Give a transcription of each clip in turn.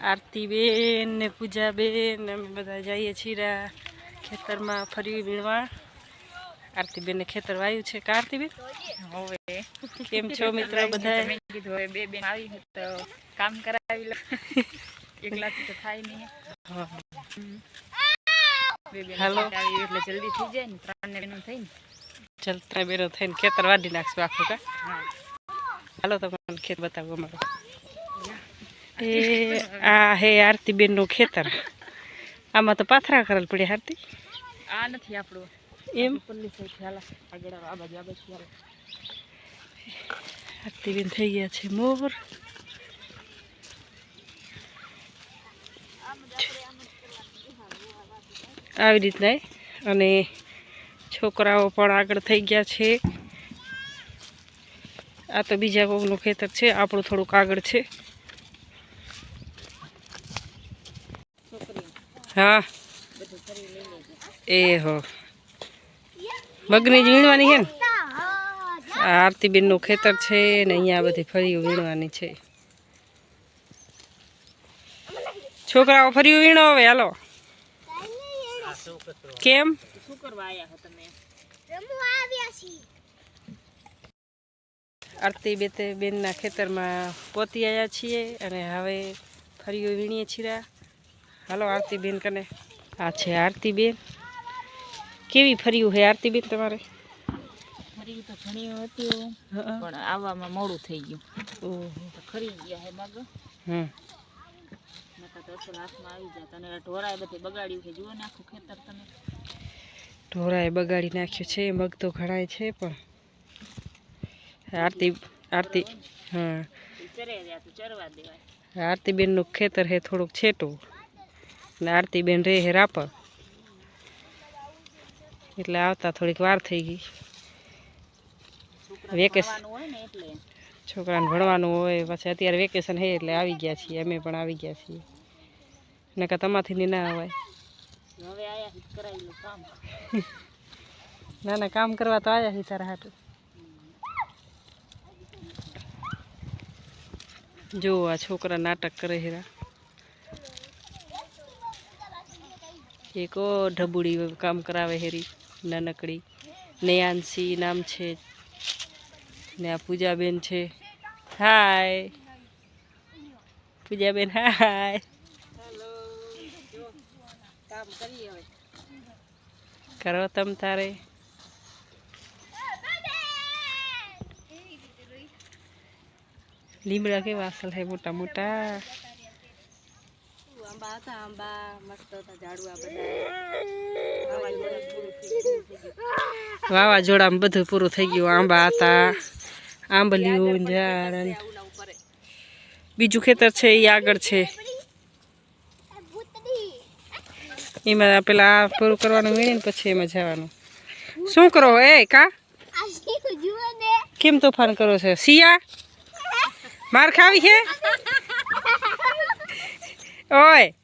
આરતીબેન ને પૂજાબેન બેન અમે બધા જઈએ છીએ ખેતરમાં ફરી વીણવા. આરતીબેનને ખેતર વાયું છે કે આરતીબેન? હવે. કેમ છો મિત્રો બધા? કીધું હવે બે બેન આવી તો કામ કરાવી લો. એકલાથી તો થાય નહીં. બે બેન હાલો. એટલે જલ્દી થઈ જાય ને ત્રણ ને બેનું થઈ ને. ચલતા બેનો થઈને ખેતર વાડી નાખશું આખું કા? હાલો તમને ખેત બતાવો અમારું. એ આ હે આરતીબેનનું ખેતર. આમાં તો પાથરા કરેલ પડ્યા આરતી. આ નથી આપણું. એમ. આરતીબેન થઈ ગયા છે મોર. આવી રીતના અને છોકરાઓ પણ આગળ થઈ ગયા છે. આ તો બીજા કોકનું ખેતર છે આપણું થોડુંક આગળ છે. હા. એ હો. મગની જ વીણવાની છે ને? આરતીબેનનું ખેતર છે ને અહીંયા બધી ફરીઓ વીણવાની છે. છોકરાઓ ફરીઓ વીણો હવે, હાલો. કેમ? શું કરવા આયા છો તમે આરતી બેતે બેનના ખેતરમાં પોતી આવ્યા છીએ અને હવે ફરીઓ વીણીએ છીએ હાલો આરતીબેન કને. આ છે આરતીબેન. કેવી ફર્યું હે આરતીબેન તમારે? ફરી તો ઘણી હતી. પણ આવવામાં મોડું થઈ ગયું. ઓહો. તો ખરી ગયા હે મગ. હમ. ઢોરાએ બગાડી નાખ્યું છે. મગ તો ઘણાય છે પણ આરતી આરતી હા. આરતીબેનનું ખેતર હે થોડુંક છેટું. ને આરતીબેન રે હે રાપર. એટલે આવતા થોડીક વાર થઈ ગઈ. વેકેશન ભણવાનું હોય ને એટલે. છોકરાને ભણવાનું હોય પછી અત્યારે વેકેશન હે એટલે આવી ગયા છીએ અમે પણ આવી ગયા છીએ. નકા તમાથી ની ના અવાય. ના ના કામ. કરવા તો આવ્યા છીએ તારા હાટું. જો આ છોકરા નાટક કરે હેરા એક ઢબુડી કામ કરાવે હેરી, નાનકડી. નયાનસી નામ છે. ને આ પૂજાબેન છે. હાય. પૂજાબેન, હાય. કરો તમ તારે. લીમડા કેવા અસલ હે મોટા મોટા? આંબા હતા આંબા મસ્ત હતા ઝાડવા વાવાઝોડામાં બધું. પૂરું થઈ ગયું આંબા હતા આંબલીયું ઝાડ બધા બીજું ખેતર છે એ આગળ છે. એમાં પેલા પૂરું કરવાનું વીણીને પછી એમાં જવાનું. શું કરો? એ કા? કેમ તોફાન કરો છો? સિયા માર ખાવી છે? ઓય.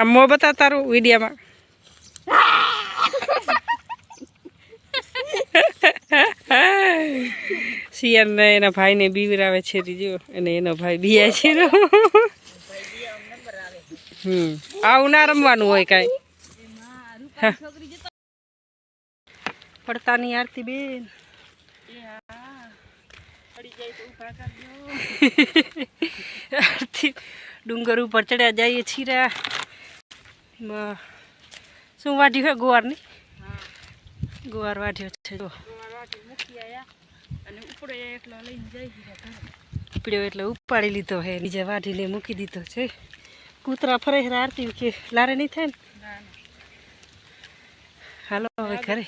આ મો બતા તારું વિડીયામાં. સિયાને એના ભાઈને બીવરાવે છે રીજો અને એનો ભાઈ બીયા છે રો. હમ. આવું ના રમવાનું હોય કાંઈ. પડતાની આરતી બેન. ડુંગર ઉપર ચડ્યા જઈએ છીરા શું વાઢ્યું હે ગુવારની? ગુવાર વાઢ્યો છે જો. મૂકી આયા અને ઉપડે એટલો ઉપાડી લીધો હે નીચે વાઢીને મૂકી દીધો છે. કૂતરા ફરે છે આરતી કે લારે નહીં થાય ને? હાલો હવે ઘરે.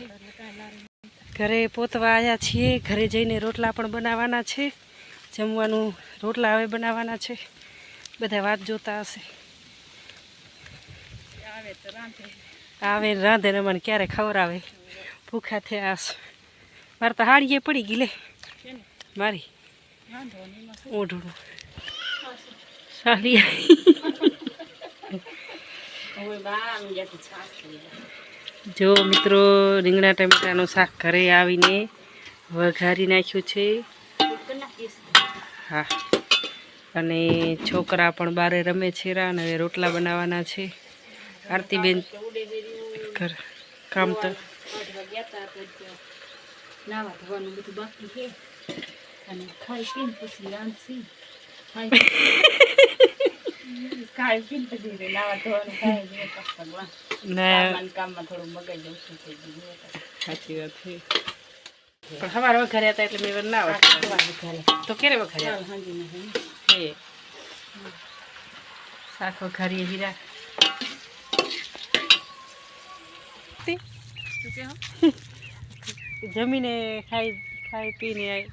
ઘરે પોતવા આવ્યા છીએ. ઘરે જઈને રોટલા પણ બનાવવાના છે. જમવાનું રોટલા હવે બનાવવાના છે. બધા વાત જોતા હશે. આવે રાંધે. ને મને ક્યારે ખવડાવે ભૂખા થયા હશે. મારે તો હાડીએ પડી ગઈ લે. મારી. ઓઢું હવે બહાર જો મિત્રો રીંગણા ટમેટાનું શાક ઘરે આવીને વઘારી નાખ્યું છે. હા. અને છોકરા પણ બારે રમે છે રા અને હવે રોટલા બનાવવાના છે. આરતીબેન કામ તો નાવા ધોવાનું બધું બાકી છે. અને ખાઈ પીને પછી રાંધશી ખાઈ સાચી વાત છે. પણ સવારે વઘાર્યા હતા એટલે મેં ના વઘાર્યા. તો ક્યારે વઘાર્યા એ શાક વઘારીએ હીરા. જમીને ખાઈ ખાઈ પીને આવી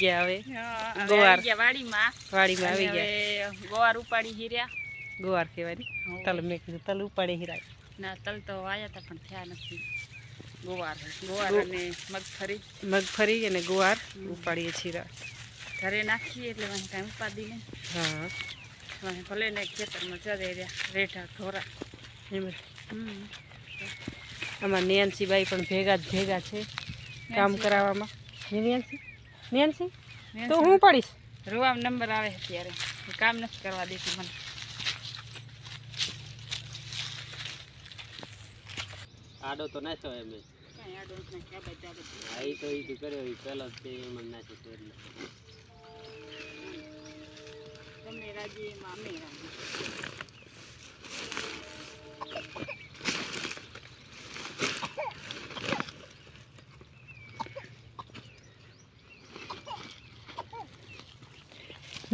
ગયા હવે. ગોવાર. ગયા વાડીમાં. વાડીમાં આવી ગયા. ગોવાર ઉપાડી હીર્યા. ગોવાર કહેવાની તલ મેં કીધું તલ ઉપાડી હીરા ના તલ તો વાયા હતા પણ થયા નથી. ગોવાર ગોવાર અને મગફળી મગફળી અને ગોવાર ઉપાડીએ છીએ ઘરે નાખીએ એટલે વાંહી કાંઈ ઉપાદી નહીં. હા. વાંહી ભલે ને ખેતરમાં ચરે રહ્યા રેઠા ઢોરા. એમ. આમાં નેન્સીબાઈ પણ ભેગા જ ભેગા છે કામ કરાવવામાં. નેન્સી? નેન્સી? તો હું પડીશ? રૂવામ નંબર આવે છે ત્યારે હું કામ નથી કરવા દેતી મને. આડો તો નાખ્યો એમ આડો નથી નાખ્યો, આ બાજુ, હા એ તો એ કર્યો એ પહેલો જ તે એમ ના નાખ્યો તો એટલે. તમે રાજી એમાં અમે રાજી.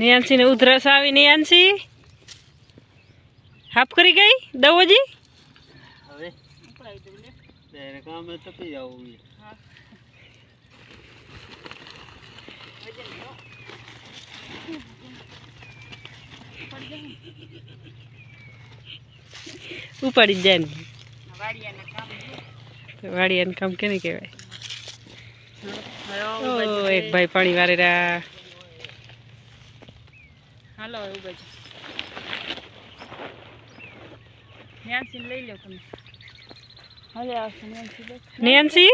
નેન્સી ને ઉધરસ આવી નેન્સી હાફ કરી ગઈ દવોજી. ઉપાડી જ જાય ને વાડિયાના કામ છે. વાડિયાનું કામ કેને કહેવાય? બાજુ એક ભાઈ પાણી વારે રા હાલો એવું બાજુ ન્યાન્સીને લઈ લો તમે. હાલે આવશે. ન્યાન્સી બેઠ. નેન્સી